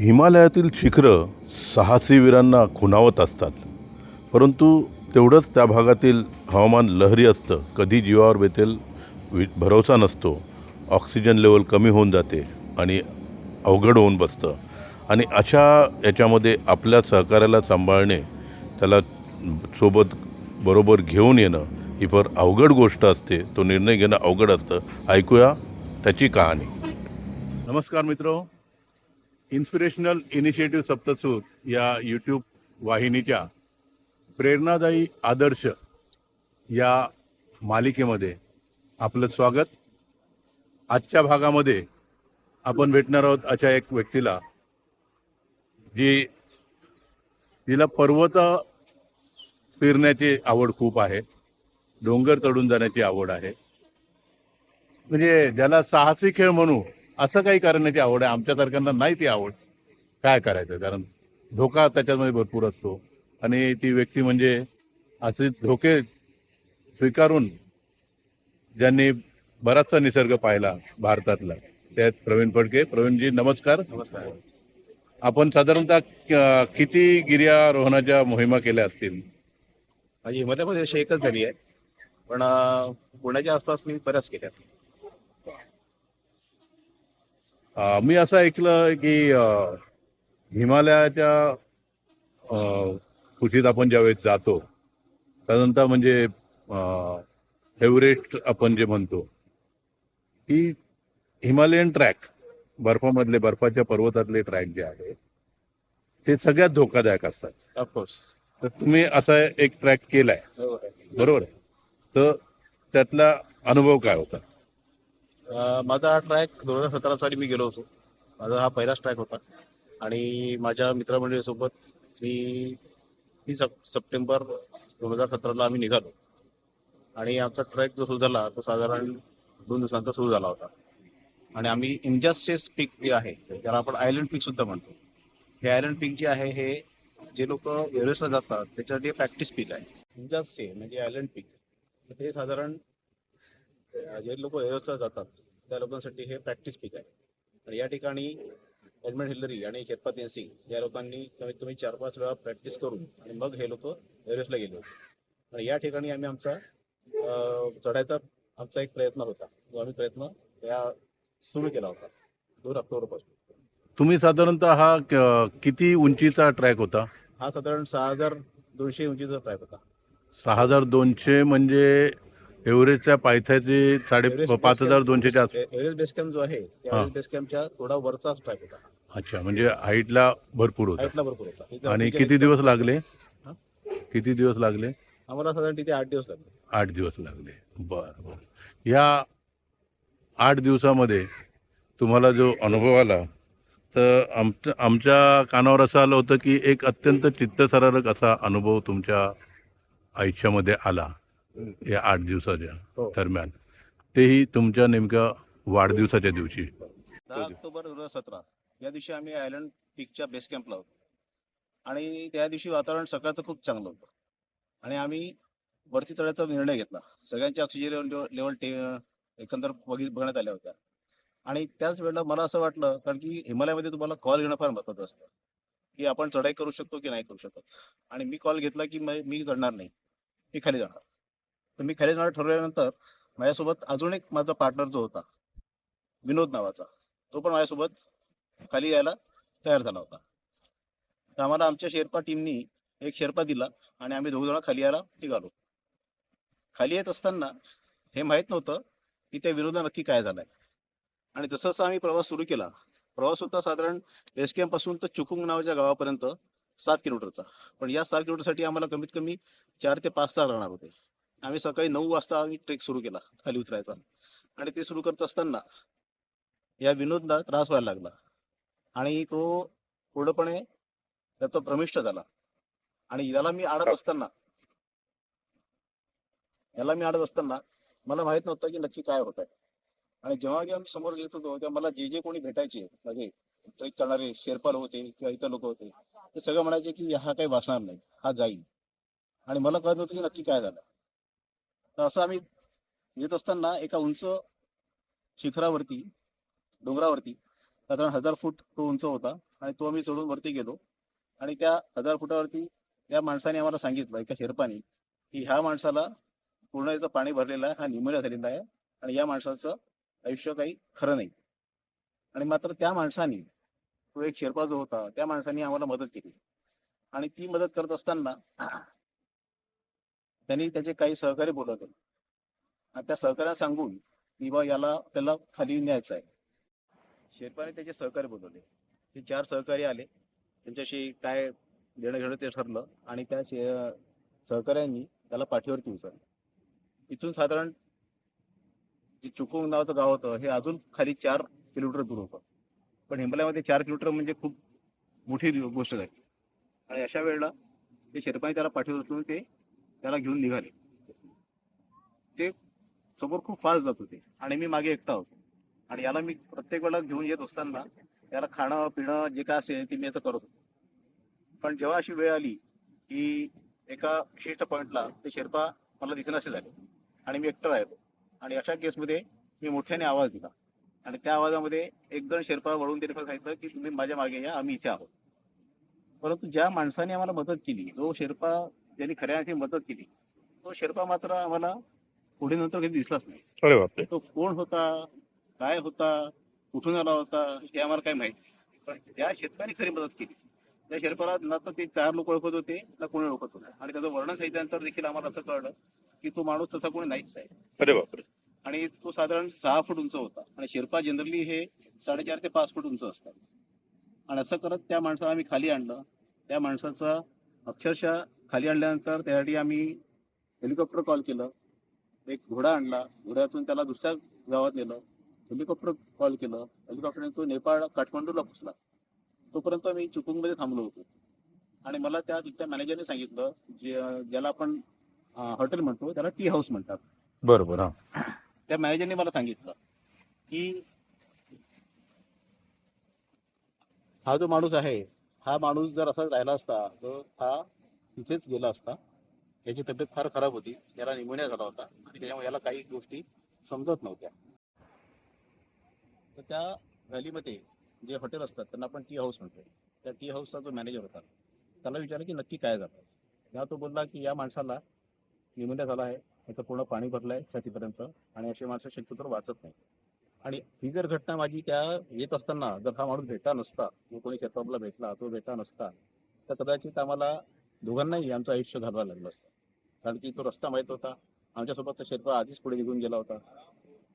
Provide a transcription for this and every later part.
हिमालयातील शिखरं साहसी वीरांना खुणावत असतात. परंतु तेवढंच त्या भागातील हवामान लहरी असतं. कधी जीवावर बेतेल वि भरोसा नसतो. ऑक्सिजन लेवल कमी होऊन जाते आणि अवघड होऊन बसतं. आणि अशा याच्यामध्ये आपल्या सहकार्याला सांभाळणे त्याला सोबत बरोबर घेऊन येणं ही फार अवघड गोष्ट असते. तो निर्णय घेणं अवघड असतं. ऐकूया त्याची कहाणी. नमस्कार मित्र. इन्स्पिरेशनल इनिशिएटिव्ह सप्तसूर या यूट्यूब वाहिनीच्या प्रेरणादायी आदर्श या मालिकेमध्ये आपलं स्वागत. आजच्या भागामध्ये आपण भेटणार आहोत अशा एक व्यक्तीला जी तिला पर्वत फिरण्याची आवड खूप आहे डोंगर चढून जाण्याची आवड आहे. म्हणजे ज्याला साहसी खेळ म्हणू असं काही करण्याची आवड आहे. आमच्यासारख्यांना नाही ती आवड. काय करायचं? कारण धोका त्याच्यामध्ये भरपूर असतो. आणि ती व्यक्ती म्हणजे असे धोके स्वीकारून ज्यांनी बराचसा निसर्ग पाहिला भारतातला त्यात प्रवीण फडके. प्रवीणजी नमस्कार. नमस्कार. आपण साधारणतः किती गिर्यारोहणाच्या मोहिमा केल्या असतील? माझी अशी एकच झाली आहे. पण पुण्याच्या आसपास मी बऱ्याच केल्या. मी असं ऐकलं की हिमालयाच्या कुशीत आपण ज्यावेळेस जातो साधारणतः म्हणजे एव्हरेस्ट आपण जे म्हणतो की हिमालयन ट्रॅक बर्फामधले बर्फाच्या पर्वतातले ट्रॅक जे आहे ते सगळ्यात धोकादायक असतात. ऑफकोर्स तर तुम्ही असा एक ट्रॅक केलाय. बरोबर आहे. तर त्यातला अनुभव काय होता? माझा हा ट्रॅक दोन हजार सतरा साली मी गेलो होतो. माझा हा पहिलाच ट्रॅक होता. आणि माझ्या मित्रमंडळीसोबत मी तीस सप्टेंबर दोन हजार सतराला आम्ही निघालो. आणि आमचा ट्रॅक जो सुरू झाला तो साधारण दोन दिवसांचा सुरू झाला होता. आणि आम्ही इंजस्टिस पीक जे आहे ज्याला आपण आयलंड पीक सुद्धा म्हणतो. हे आयलंड पीक जे आहे हे जे लोक एव्हरेस्टला जातात त्याच्यासाठी प्रॅक्टिस पीक आहे. इंजासे म्हणजे आयलंड पीक हे साधारण जे लोक एव्हरेस्टला जातात त्या लोकांसाठी हे प्रॅक्टिस पीक आहे. आणि या ठिकाणी एडमंड हिलरी आणि शेरपा सिंग या लोकांनी कमीत कमी चार पाच वेळा प्रॅक्टिस करून आणि मग हे लोक एव्हरेस्टला गेले होते. आणि या ठिकाणी आम्ही आमचा चढायचा आमचा एक प्रयत्न होता. जो आम्ही प्रयत्न या सुरू केला होता. दोन ऑक्टोबरपासून तुम्ही साधारणतः हा क- किती उंचीचा ट्रॅक होता? हा साधारण सहा हजार दोनशे उंचीचा ट्रॅक होता. सहा हजार दोनशे म्हणजे एव्हरेजच्या पायथ्याचे साडे एव्हरेस्ट पाच बेस हजार कॅम्प- दोनशेच्या आस- ए- एव्हरेस्ट बेस कॅम्प जो आहे त्या हा. एव्हरेस्ट बेस कॅम्पच्या थोडा वरचा ट्रॅक होता. अच्छा म्हणजे हाईटला भरपूर होता. हाईटला भरपूर होता. तिथे आणि आम्ही किती गेले- दिवस लागले? हा? किती दिवस लागले? आम्हाला साधारण तिथे आठ दिवस लागले. आठ दिवस लागले. बरं बरं. या आठ दिवसामध्ये तुम्हाला जो अनुभव आला तर आमच्या आमच्या कानावर असं आलं होतं की एक अत्यंत चित्तथरारक असा अनुभव तुमच्या आयुष्यामध्ये आला. या आठ दिवसाच्या हो. दरम्यान. तेही तुमच्या नेमक्या वाढदिवसाच्या दिवशी. दहा ऑक्टोबर दोन हजार सतरा. या दिवशी आम्ही आयलंड पीकच्या बेस कॅम्पला होतो. आणि त्या दिवशी वातावरण सकाळचं खूप चांगलं होतं. आणि आम्ही वरती चढायचा निर्णय घेतला. सगळ्यांच्या ऑक्सिजन लेवल लेवल टे एकंदर बघि बघण्यात आल्या होत्या. आणि त्याच वेळेला मला असं वाटलं कारण की हिमालयामध्ये तुम्हाला कॉल घेणं फार महत्त्वाचं असतं. की आपण चढाई करू शकतो की नाही करू शकत. आणि मी कॉल घेतला की मी मी चढणार नाही. मी खाली जाणार. तर मी खाली जाणार ठरवल्यानंतर माझ्यासोबत अजून एक माझा पार्टनर जो होता विनोद नावाचा तो पण माझ्यासोबत खाली यायला तयार झाला होता. तर आम्हाला आमच्या शेर्पा टीमनी एक शेर्पा दिला आणि आम्ही दोघ जण खाली यायला निघालो. खाली येत असताना हे माहीत नव्हतं की त्या विरोधा नक्की काय झालंय. आणि जसं जसं आम्ही प्रवास सुरू केला प्रवास होता साधारण बेस कॅम्पपासून तर चुकुंग नावाच्या गावापर्यंत सात किलोमीटरचा. पण या सात किलोमीटरसाठी आम्हाला कमीत कमी चार ते पाच तास लागणार होते. आम्ही सकाळी नऊ वाजता आम्ही ट्रेक सुरू केला खाली उतरायचा. आणि ते सुरू करत असताना या विनोदला त्रास व्हायला लागला. आणि तो पूर्णपणे त्याचा प्रमिष्ट झाला. आणि याला मी आडत असताना याला मी आडत असताना मला माहीत नव्हतं की नक्की काय होत आहे आणि जेव्हा की आम्ही समोर येत होतो तेव्हा मला जे जे कोणी भेटायचे म्हणजे ट्रेक करणारे शेरपाल होते किंवा इतर लोक होते ते सगळं म्हणायचे की हा काही वाचणार नाही हा जाईल. आणि मला कळत नव्हतं की नक्की काय झालं. तर असं आम्ही येत असताना एका उंच शिखरावरती डोंगरावरती साधारण हजार फूट तो उंच होता आणि तो आम्ही चढून वरती गेलो. आणि त्या हजार फुटावरती त्या माणसाने आम्हाला सांगितलं एका शेरपाने की ह्या माणसाला पूर्ण याचं पाणी भरलेलं आहे हा निमोनिया झालेला आहे आणि या माणसाचं आयुष्य काही खरं नाही. आणि मात्र त्या माणसाने तो एक शेर्पा जो होता त्या माणसाने आम्हाला मदत केली. आणि ती मदत करत असताना त्यांनी त्याचे काही सहकारी बोलवले. आणि त्या सहकार्याला सांगून की बा याला त्याला खाली न्यायचं आहे. शेर्पाने त्याचे सहकारी बोलवले. ते चार सहकारी आले. त्यांच्याशी काय देणं घेणं ते ठरलं आणि त्या शे- सहकाऱ्यांनी त्याला पाठीवरती उचललं. इथून साधारण जे चुकुंग नावाचं गाव होतं हे अजून खाली चार किलोमीटर दूर होतं. पण हिमालयामध्ये चार किलोमीटर म्हणजे खूप मोठी गोष्ट आहे आणि अशा वेळेला ते शेर्पाने त्याला पाठीवर उचलून ते त्याला घेऊन निघाले. ते समोर खूप फास्ट जात होते. आणि मी मागे एकटा होतो. आणि याला मी प्रत्येक वेळा घेऊन येत असताना त्याला खाणं पिणं जे काय असेल ते मी आता करत होतो. पण जेव्हा अशी वेळ आली की एका विशिष्ट पॉईंटला ते शेर्पा मला दिसेनासे झाले. आणि मी एकटा राहिलो. आणि अशा केसमध्ये मी मोठ्याने आवाज दिला. आणि त्या आवाजामध्ये एक जण शेर्पा वळून त्याने सांगितलं की तुम्ही माझ्या मागे या आम्ही इथे आहोत. परंतु ज्या माणसाने आम्हाला मदत केली जो शेर्पा ज्यांनी खऱ्या अर्थी मदत केली. तो शेर्पा मात्र आम्हाला पुढे नंतर कधी दिसलाच नाही. अरे बापरे. तो कोण होता? काय होता? कुठून आला होता? हे आम्हाला काही माहिती नाही. पण ज्या शेतकऱ्याने खरी मदत केली त्या शेतकऱ्याला ना तर ते चार लोक ओळखत होते ना कोणी ओळखत होते. आणि त्याचं वर्णन सांगितल्यानंतर देखील आम्हाला असं कळलं की तो माणूस तसा कोणी नाहीच आहे. अरे बापरे. आणि तो साधारण सहा फूट उंच होता. आणि शेर्पा जनरली हे साडेचार ते पाच फूट उंच असतात. आणि असं करत त्या माणसाला आम्ही खाली आणलं. त्या माणसाचा अक्षरशः खाली आणल्यानंतर त्यासाठी आम्ही हेलिकॉप्टर कॉल केलं. एक घोडा आणला. घोड्यातून त्याला दुसऱ्या गावात नेलं. हेलिकॉप्टर कॉल केलं. हेलिकॉप्टरने तो नेपाळ काठमांडूला पोचला तोपर्यंत मी चिपळूणमध्ये थांबलो होतो. आणि मला त्या तिथल्या मॅनेजरने सांगितलं जे ज्याला आपण हॉटेल म्हणतो त्याला टी हाऊस म्हणतात. बरोबर त्या मॅनेजरने मला सांगितलं की हा जो माणूस आहे हा माणूस जर असाच राहिला असता तर हा तिथेच गेला असता. याची तब्येत फार खराब होती. याला निमोनिया झाला होता. आणि त्याच्यामुळे याला काही गोष्टी समजत नव्हत्या. तर त्या व्हॅलीमध्ये जे हॉटेल असतात त्यांना आपण टी हाऊस म्हणतो त्या टी हाऊसचा जो मॅनेजर होता त्याला विचारलं की नक्की काय झालं? तेव्हा तो बोलला की या माणसाला निमोनिया झाला आहे. त्याचं पूर्ण पाणी भरलं आहे छातीपर्यंत आणि अशी माणसं शक्यतो वाचत नाही. आणि ही जर घटना माझी त्या येत असताना जर हा माणूस भेटला नसता जो कोणी शेतबाबला भेटला तो भेटला नसता तर कदाचित आम्हाला दोघांनाही आमचं आयुष्य घालवायला लागलं असतं. कारण की तो रस्ता माहीत होता. आमच्यासोबतचा शेतकरी आधीच पुढे निघून गेला होता.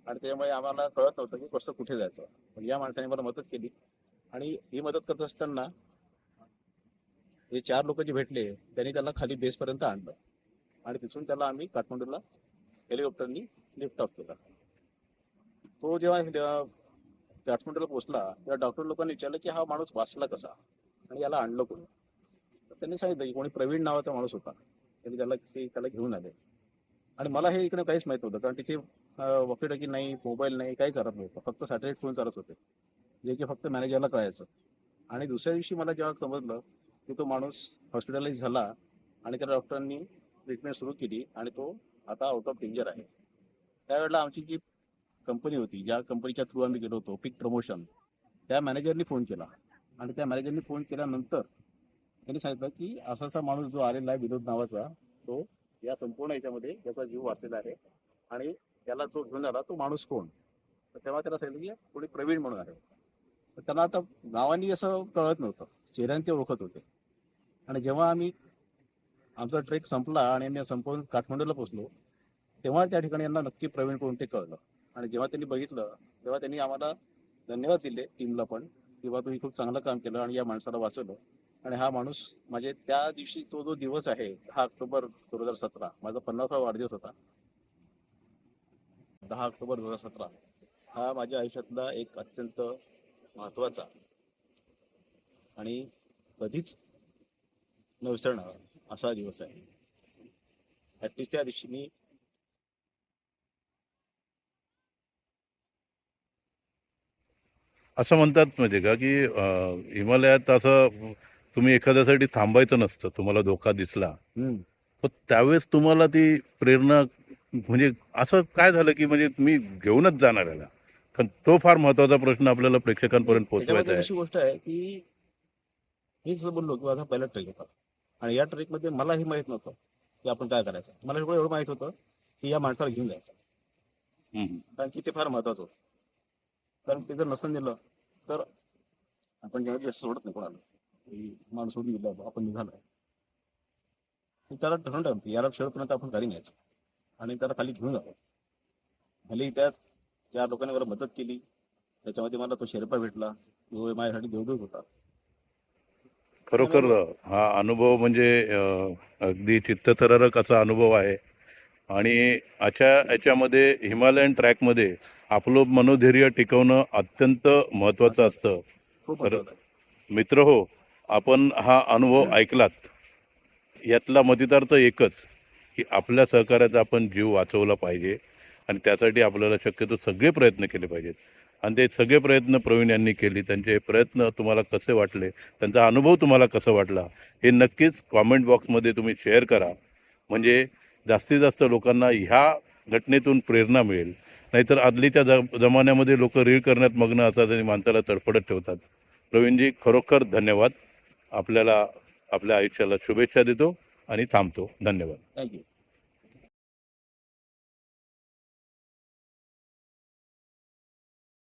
आणि त्यामुळे आम्हाला कळत नव्हतं की कसं कुठे जायचं. पण या माणसाने मला मदत केली. आणि ही मदत करत असताना हे चार लोक जे भेटले त्यांनी त्याला खाली बेसपर्यंत आणलं. आणि तिथून त्याला आम्ही काठमांडूला हेलिकॉप्टरनी लिफ्ट ऑफ केला. तो जेव्हा काठमांडूला पोहोचला तेव्हा डॉक्टर लोकांनी विचारलं की हा माणूस वाचला कसा? आणि याला आणलं कोणी? त्यांनी सांगितलं की कोणी प्रवीण नावाचा माणूस होता. त्यांनी त्याला ते त्याला घेऊन आले. आणि मला हे इकडे काहीच माहीत नव्हतं. कारण तिथे वॉकीटॉकी नाही मोबाईल नाही काही चालत नव्हतं. फक्त सॅटेलाइट फोन चालत होते. जे की फक्त मॅनेजरला कळायचं. आणि दुसऱ्या दिवशी मला जेव्हा समजलं की तो माणूस हॉस्पिटलाइज झाला आणि त्या डॉक्टरांनी ट्रीटमेंट सुरू केली आणि तो आता आउट ऑफ डेंजर आहे. त्यावेळेला आमची जी कंपनी होती ज्या कंपनीच्या थ्रू आम्ही गेलो होतो पिक प्रमोशन त्या मॅनेजरनी फोन केला. आणि त्या मॅनेजरनी फोन केल्यानंतर त्यांनी सांगितलं की असा असा माणूस जो आलेला आहे विनोद नावाचा तो या संपूर्ण याच्यामध्ये त्याचा जीव वाचलेला आहे. आणि त्याला जो घेऊन आला तो माणूस कोण? तर तेव्हा त्याला सांगितलं की कोणी प्रवीण म्हणून आहे. तर त्याला आता नावानी असं कळत नव्हतं. चेहऱ्याने ते ओळखत होते. आणि जेव्हा आम्ही आमचा ट्रेक संपला आणि आम्ही संपवून काठमांडूला पोचलो तेव्हा त्या ठिकाणी यांना नक्की प्रवीण कोण ते कळलं. आणि जेव्हा त्यांनी बघितलं तेव्हा त्यांनी आम्हाला धन्यवाद दिले टीमला पण किंवा तुम्ही खूप चांगलं काम केलं आणि या माणसाला वाचवलं. आणि हा माणूस म्हणजे त्या दिवशी तो जो दिवस आहे दहा ऑक्टोबर दोन हजार सतरा माझा पन्नासावा वाढदिवस होता. दहा ऑक्टोबर दोन हजार सतरा हा माझ्या आयुष्यातला एक अत्यंत महत्त्वाचा आणि कधीच न विसरणार असा दिवस आहे. ऍटलिस्ट त्या दिवशी मी असं म्हणतात म्हणजे का की हिमालयात असं तुम्ही एखाद्यासाठी थांबायचं नसतं तुम्हाला धोका दिसला. पण त्यावेळेस तुम्हाला ती प्रेरणा म्हणजे असं काय झालं की म्हणजे मी घेऊनच जाणार याला. पण तो फार महत्त्वाचा प्रश्न आपल्याला प्रेक्षकांपर्यंत पोहोचवायचा आहे. अशी गोष्ट आहे की मी जसं बोललो की माझा पहिला ट्रेक होता. आणि या ट्रेकमध्ये मलाही माहीत नव्हतं की आपण काय करायचं. मला एवढं एवढं माहीत होतं की या माणसाला घेऊन जायचं. कारण की ते फार महत्वाचं होतं. कारण ते जर नसन दिलं तर आपण जेव्हा जास्त सोडत नाही कोणाला. माणूस बाबा, आपण निघालोय. त्याला ठरवून टाकतो. याला शेवटपर्यंत आपण घरी न्यायचं. आणि त्याला खाली घेऊन जातो. खाली त्यात चार लोकांनी मला मदत केली. त्याच्यामध्ये मला तो शेर्पा भेटला. तो माझ्यासाठी देवदेव होता. खरोखर हा अनुभव म्हणजे अगदी चित्तथरारक असा अनुभव आहे. आणि अशा याच्यामध्ये हिमालयन ट्रॅकमध्ये आपलं मनोधैर्य टिकवणं अत्यंत असतं. महत्वाचं आहे. मित्र हो आपण हा अनुभव ऐकलात यातला मतितार्थ एकच की आपल्या सहकार्याचा आपण जीव वाचवला पाहिजे आणि त्यासाठी आपल्याला शक्यतो सगळे प्रयत्न केले पाहिजेत. आणि ते सगळे प्रयत्न प्रवीण यांनी केले त्यांचे प्रयत्न तुम्हाला कसे वाटले त्यांचा अनुभव तुम्हाला कसा वाटला हे नक्कीच कॉमेंट बॉक्समध्ये तुम्ही शेअर करा. म्हणजे जास्तीत जास्त लोकांना ह्या घटनेतून प्रेरणा मिळेल. नाहीतर आदलीच्या ज जमान्यामध्ये लोक रीळ करण्यात मग्न असतात आणि माणसाला तडफडत ठेवतात. प्रवीणजी खरोखर धन्यवाद. आपल्याला आपल्या आयुष्याला शुभेच्छा देतो आणि थांबतो. धन्यवाद. थँक्यू